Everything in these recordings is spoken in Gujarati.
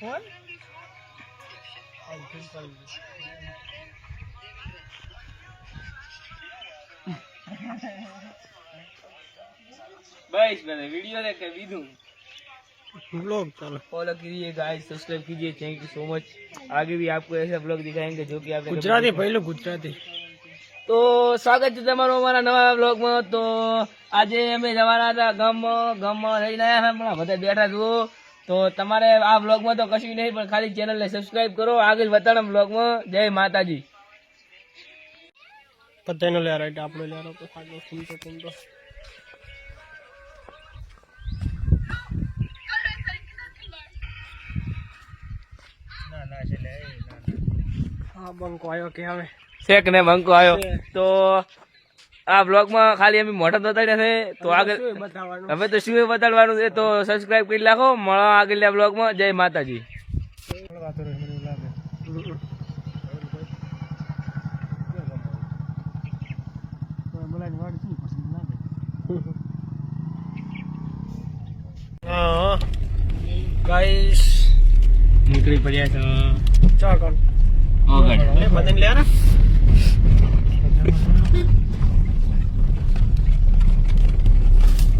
ફોન बस मैंने वीडियो देख के बीदूं ब्लॉग चलो फॉलो कीजिए गाइस सब्सक्राइब कीजिए थैंक यू सो मच आगे भी आपको ऐसे ब्लॉग दिखाएंगे जो कि आपने ગુજરાતી પહેલું ગુજરાતી તો સ્વાગત છે તમારું અમારા નવા બ્લોગમાં તો આજે અમે જવાના હતા ગામમાં ગામમાં રહીને આવ્યા હતા હમણાં બધા બેઠા જુઓ તો તમારે આ બ્લોગમાં તો કશું નહીં પણ ખાલી ચેનલને સબસ્ક્રાઇબ કરો. આગળ વતાડમ બ્લોગમાં જય માતાજી. આપણો તો હા બંકો આવ્યો કે હવે? શેખ ને બંકો આવ્યો. તો આ બ્લોગમાં ખાલી અમે મોઢા બતાડ્યા છે. તો આગળ હવે તો શું બતાડવાનું છે તો સબસ્ક્રાઇબ કરી નાખો. મળો આગળના બ્લોગમાં જય માતાજી. ગાઈસ નીકળી પડ્યા છે. ચા કર. ઓગણ. મને બધાને લે ને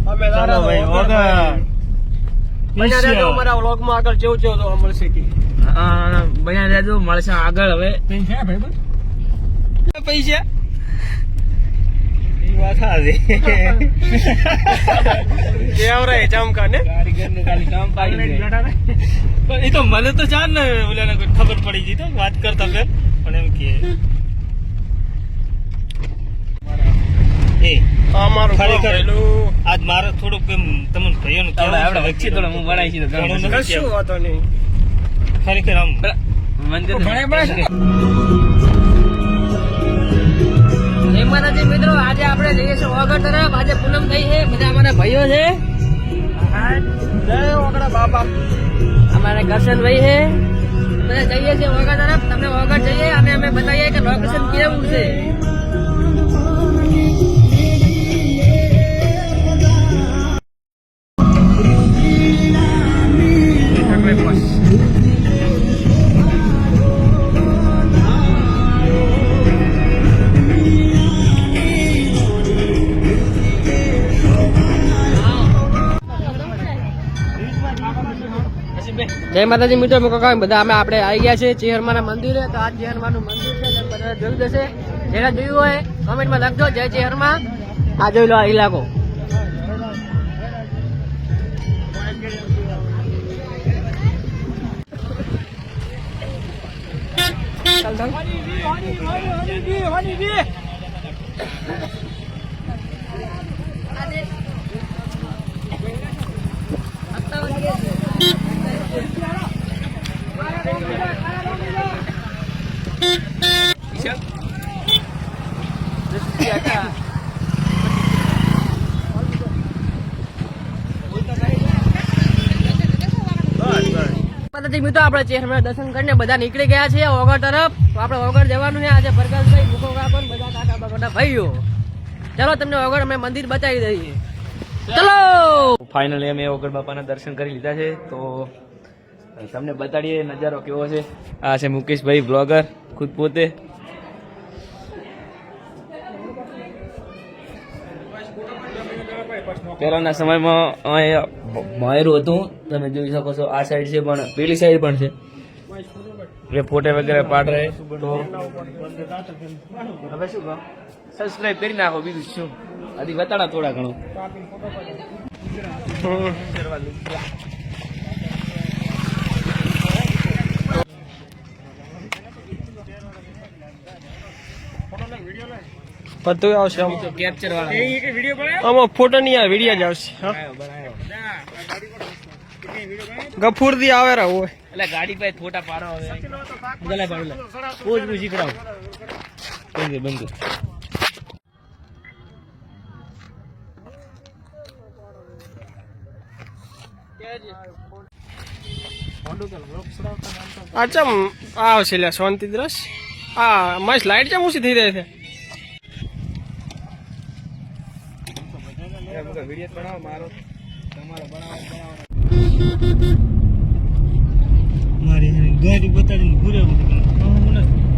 અમે ચાલો ભાઈ, વગર. બન્યા રહેજો અમારા વ્લોગમાં આગળ જેવું જેવું જોવા મળશે કે. બન્યા રહેજો મળશે આગળ હવે. પૈસા કેવરાય ચમકા ને કારીગરનું ખાલી કામ પાડી દે. એ તો મને તો જાણ ને કોઈ ખબર પડી ગઈ તો વાત કરતા ફેર પણ એમ કે અમારું ખરેખર. મારે થોડુંક એમ તમને ભાઈઓનું કહેવું આપણે વચ્ચે થોડો હું બનાવી છે ઘણું ઘણું કશું વાંધો નહીં. ખરેખર આમ મંદિર બસ. જય મિત્રો આજે આપણે જઈએ છીએ વાગડ તરફ. આજે પૂનમ થઈ છે. બધા અમારા ભાઈઓ છે. જય ઓગડા બાબા અમારા કરશનભાઈ છે. બધા જઈએ છીએ વાગડ તરફ. તમને વાગડ જઈએ અને અમે બતાવીએ કે લોકેશન કેવું છે. જય માતાજી મિત્રો અમે કાકા બધા અમે આપણે આવી ગયા છે ચેહરમાના મંદિરે. તો આ ચેહરમાનું મંદિર છે બધા જોયું જશે. જેને જોયું હોય, કમેન્ટમાં લખજો. જય ચેહરમાં. આ જોઈ લો આ ઇલાકો માતાજી મિત્રો આપણે ચેહરમાં દર્શન કરીને બધા નીકળી ગયા છે ઓગળ તરફ. આપણે ઓગળ જવાનું છે. આજે પ્રકાશભાઈ મુખો કાકો બધા કાકા બાકા ભાઈઓ. ચલો તમને ઓગળ અમે મંદિર બતાવી દઈએ. ચલો! ફાઇનલી અમે ઓગળ બાપાના દર્શન કરી લીધા છે. તો તમને બતાડીએ નજારો કેવો છે. આ છે મુકેશભાઈ બ્લોગર ખુદ પોતે. પહેલાના સમયમાં અહીંયા માયરું હતું. તમે જોઈ શકો છો આ સાઈડ છે, પણ પેલી સાઈડ પણ છે. એટલે ફોટો વગેરે પાડ. રહે હવે શું કહો? સબસ્ક્રાઇબ કરી નાખો બીજું શું? હજી બતાડા થોડા ઘણું. બધું આવશે આમ. કેપ્ચર વાળા. આમાં ફોટો નહીં આવે વીડિયો જ આવશે હા. ગફુરથી આવે રહો એટલે ગાડી પાસે ફોટા પાડો હવે. ગલે પાડો. પોઝ બી શીખડાવો બંધ બંધ અચ્છા આવશે લે શાંતિ દ્રશ આ મસ્ત લાઈટ ચમ ઓછી થઈ રહી છે? વીડિયો બનાવો મારો તમારો બનાવો બનાવો. ગાડી બતાડીને ભૂરે નથી.